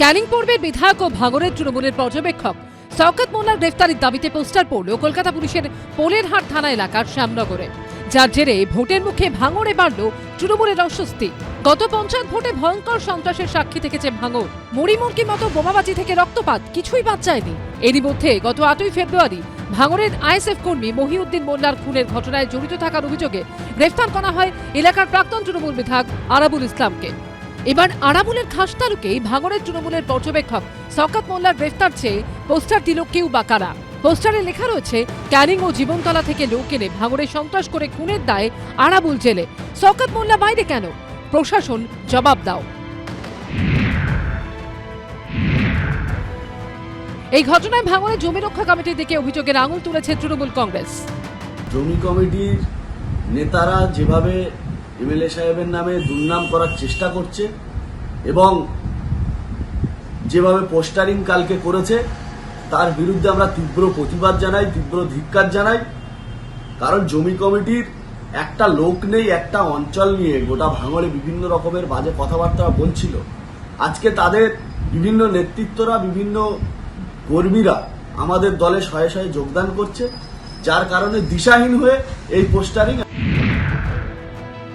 ক্যানিং পূর্বের বিধায়ক ও ভাঙরের তৃণমূলের পর্যবেক্ষক শওকত মোল্লার গ্রেফতারির দাবিতে পোস্টার পড়ল কলকাতা পুলিশের পোলেরহাট থানা এলাকার শ্যামনগরে। যার জেরে ভোটের মুখে ভাঙড়ে বাড়ল তৃণমূলের অস্বস্তি। গত পঞ্চায়েত ভোটে ভয়ঙ্কর সন্ত্রাসের সাক্ষী থেকেছে ভাঙড়। মুড়িমুড়কির মতো বোমাবাজি থেকে রক্তপাত কিছুই বাদ যায়নি। এরই মধ্যে গত আটই ফেব্রুয়ারি ভাঙড়ের আইএসএফ কর্মী মহিউদ্দিন মোল্লার খুনের ঘটনায় জড়িত থাকার অভিযোগে গ্রেফতার করা হয় এলাকার প্রাক্তন তৃণমূল বিধায়ক আরাবুল ইসলামকে। এবার আরাবুলের খাস তালুকেই ভাঙড়ের তৃণমূলের পর্যবেক্ষক শওকত মোল্লার গ্রেফতার চেয়ে পোস্টার দিল কেউ বা কারা? পোস্টারে লেখা রয়েছে, ক্যানিং ও জীবনতলা থেকে লোক এনে ভাঙড়ে সন্ত্রাস করে খুনের দায়ে আরাবুল জেলে। শওকত মোল্লা বাইরে কেন? প্রশাসন জবাব দাও। এই ঘটনায় ভাঙড়ে জমি রক্ষা কমিটির দিকে অভিযোগের আঙুল তুলেছে তৃণমূল কংগ্রেস। জমি কমিটির নেতারা যেভাবে এমএলএ সাহেবের নামে দুর্নাম করার চেষ্টা করছে এবং যেভাবে পোস্টারিং কালকে করেছে, তার বিরুদ্ধে আমরা তীব্র প্রতিবাদ জানাই, তীব্র ধিক্কার জানাই। কারণ জমি কমিটির একটা লোক নেই, একটা অঞ্চল নিয়ে গোটা ভাঙড়ে বিভিন্ন রকমের বাজে কথাবার্তা বলছিল। আজকে তাদের বিভিন্ন নেতৃত্বরা, বিভিন্ন কর্মীরা আমাদের দলে শয়ে শয়ে যোগদান করছে, যার কারণে দিশাহীন হয়ে এই পোস্টারিং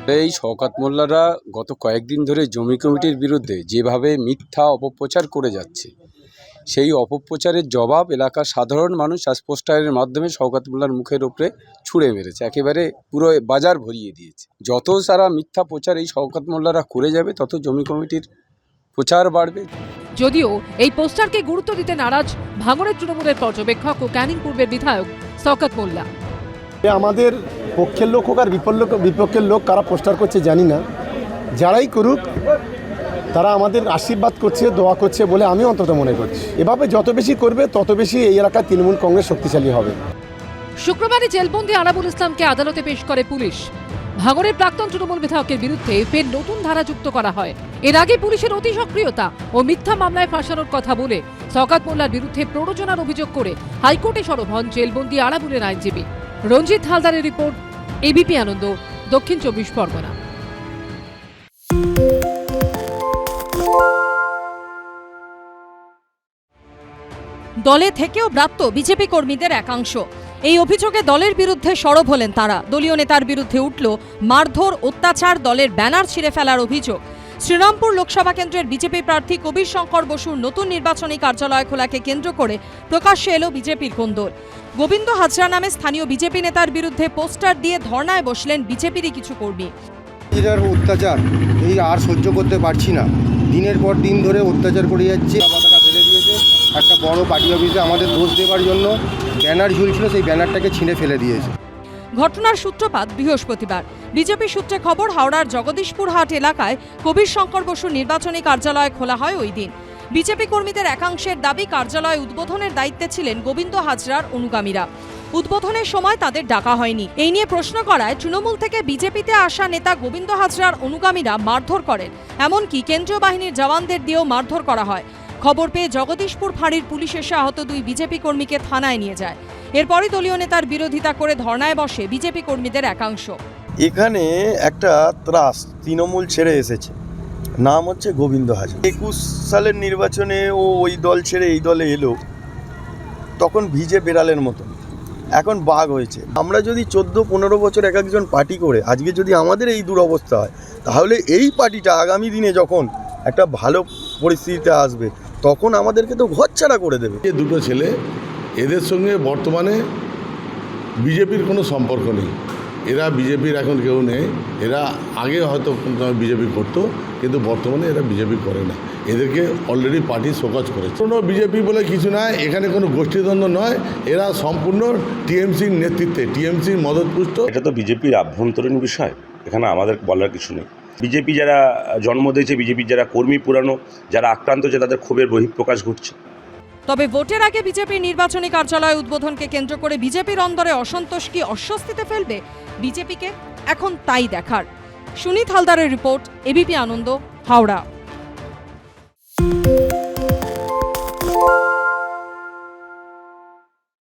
এই শওকাত মোল্লারা গত কয়েকদিন ধরে জমি কমিটির বিরুদ্ধে যেভাবে মিথ্যা অপপ্রচার করে যাচ্ছে সেই অপপ্রচারের জবাব এলাকার সাধারণ মানুষ আজ পোস্টারের মাধ্যমে শওকাত মোল্লার মুখের ওপরে ছুঁড়ে মেরেছে একেবারে পুরো বাজার ভরিয়ে দিয়েছে। যত সারা মিথ্যা প্রচার এই শওকাত মোল্লারা করে যাবে তত জমি কমিটির প্রচার বাড়বে। যদিও এই পোস্টারকে গুরুত্ব দিতে নারাজ ভাঙড়ের তৃণমূলের পর্যবেক্ষক ও ক্যানিং পূর্বের বিধায়ক শওকত মোল্লা। এ আমাদের পক্ষের লোক হোক আর বিপক্ষের লোক কারা পোস্টার করছে জানি না। যারাই করুক, তারা আমাদের আশীর্বাদ করছে, দোয়া করছে বলে আমি অন্তত মনে করছি। এভাবে যত বেশি করবে, তত বেশি এই এলাকায় তৃণমূল কংগ্রেস শক্তিশালী হবে। শুক্রবারে জেলবন্দি আরাবুল ইসলামকে আদালতে পেশ করে পুলিশ। ভাঙড়ের প্রাক্তন তৃণমূল বিধায়কের বিরুদ্ধে ফের নতুন ধারা যুক্ত করা হয়। এর আগে পুলিশের অতি সক্রিয়তা ও মিথ্যা মামলায় ফাঁসানোর কথা বলে শওকাত মোল্লার বিরুদ্ধে প্ররোচনার অভিযোগ করে হাইকোর্টে সরব হন জেলবন্দি আরাবুলের আইনজীবী। রঞ্জিত হালদারের রিপোর্ট এবিপি আনন্দ, দক্ষিণ চব্বিশ পরগনা। দলে থেকেও ব্রাত্য বিজেপি কর্মীদের একাংশ। এই অভিযোগে দলের বিরুদ্ধে সরব হলেন তারা। দলীয় নেতার বিরুদ্ধে উঠল মারধর, অত্যাচার, দলের ব্যানার ছিঁড়ে ফেলার অভিযোগ। শ্রীরামপুর লোকসভা কেন্দ্রের বিজেপি প্রার্থী কবির শঙ্কর বসুর নতুন নির্বাচনী কার্যালয় খোলাকে কেন্দ্র করে প্রকাশ্যে এলো বিজেপির কোন্দল গোবিন্দ হাজরা নামে স্থানীয় বিজেপি নেতার বিরুদ্ধে পোস্টার দিয়ে ধর্নায় বসলেন বিজেপিরই কিছু কর্মী। অত্যাচার, এই আর সহ্য করতে পারছি না। দিনের পর দিন ধরে অত্যাচার করে যাচ্ছে একটা বড় পার্টি অফিসে আমাদের দোষ দেওয়ার জন্য ব্যানার ঝুলছিল, সেই ব্যানারটাকে ছিঁড়ে ফেলে দিয়েছে। ঘটনার সূত্রপাত বৃহস্পতিবার। বিজেপি সূত্রে খবর, হাওড়ার জগদীশপুর হাট এলাকায় কবির শঙ্কর বসুর নির্বাচনী কার্যালয় খোলা হয় ওই দিন। বিজেপি কর্মীদের একাংশের দাবি, কার্যালয় উদ্বোধনের দায়িত্বে ছিলেন গোবিন্দ হাজরার অনুগামীরা। উদ্বোধনের সময় তাদের ডাকা হয়নি। এই নিয়ে প্রশ্ন করায় তৃণমূল থেকে বিজেপিতে আসা নেতা গোবিন্দ হাজরার অনুগামীরা মারধর করেন। এমনকি কেন্দ্রীয় বাহিনীর জওয়ানদের দিয়েও মারধর করা হয়। খবর পেয়ে জগদীশপুর ফাঁড়ির পুলিশ এসে আহত দুই বিজেপি কর্মীকে থানায় নিয়ে যায়। এরপরই দলীয় নেতার বিরোধিতা করে ধর্নায় বসে বিজেপি কর্মীদের একাংশ। এখানে একটা ত্রাস তৃণমূল ছেড়ে এসেছে। নাম হচ্ছে গোবিন্দ হাজার। একুশ সালের নির্বাচনে ও ওই দল ছেড়ে এই দলে এলো, তখন ভিজে বেড়ালের মতন। এখন বাঘ হয়েছে। আমরা যদি চোদ্দ, পনেরো বছর এক একজন পার্টি করে, আজকে যদি আমাদের এই দুরবস্থা হয়, তাহলে এই পার্টিটা আগামী দিনে যখন একটা ভালো পরিস্থিতিতে আসবে তখন আমাদেরকে তো ঘর ছাড়া করে দেবে। যে দুটো ছেলে এদের সঙ্গে বর্তমানে বিজেপির কোনো সম্পর্ক নেই। এরা বিজেপির এখন কেউ নেই। এরা আগে হয়তো বিজেপি করতো কিন্তু বর্তমানে এরা বিজেপি করে না। এদেরকে অলরেডি পার্টি শোকজ করেছে। কোনো বিজেপি বলে কিছু নয় এখানে কোনো গোষ্ঠীদ্বন্দ্ব নয়। এরা সম্পূর্ণ টিএমসির নেতৃত্বে টিএমসির মদতপুষ্ট। এটা তো বিজেপির আভ্যন্তরীণ বিষয়। এখানে আমাদের বলার কিছু নেই। বিজেপি যারা, জন্ম দিয়েছে, বিজেপির যারা কর্মী পুরানো, যারা আক্রান্ত হচ্ছে তাদের ক্ষোভের বহিঃপ্রকাশ ঘটছে। তবে ভোটের আগে বিজেপির নির্বাচনী কার্যালয় উদ্বোধনকে কেন্দ্র করে বিজেপির অন্দরে অসন্তোষ কি অস্বস্তিতে ফেলবে? বিজেপিকে এখন তাই দেখার। সুনীত হালদারের রিপোর্ট, এবিপি আনন্দ, হাওড়া।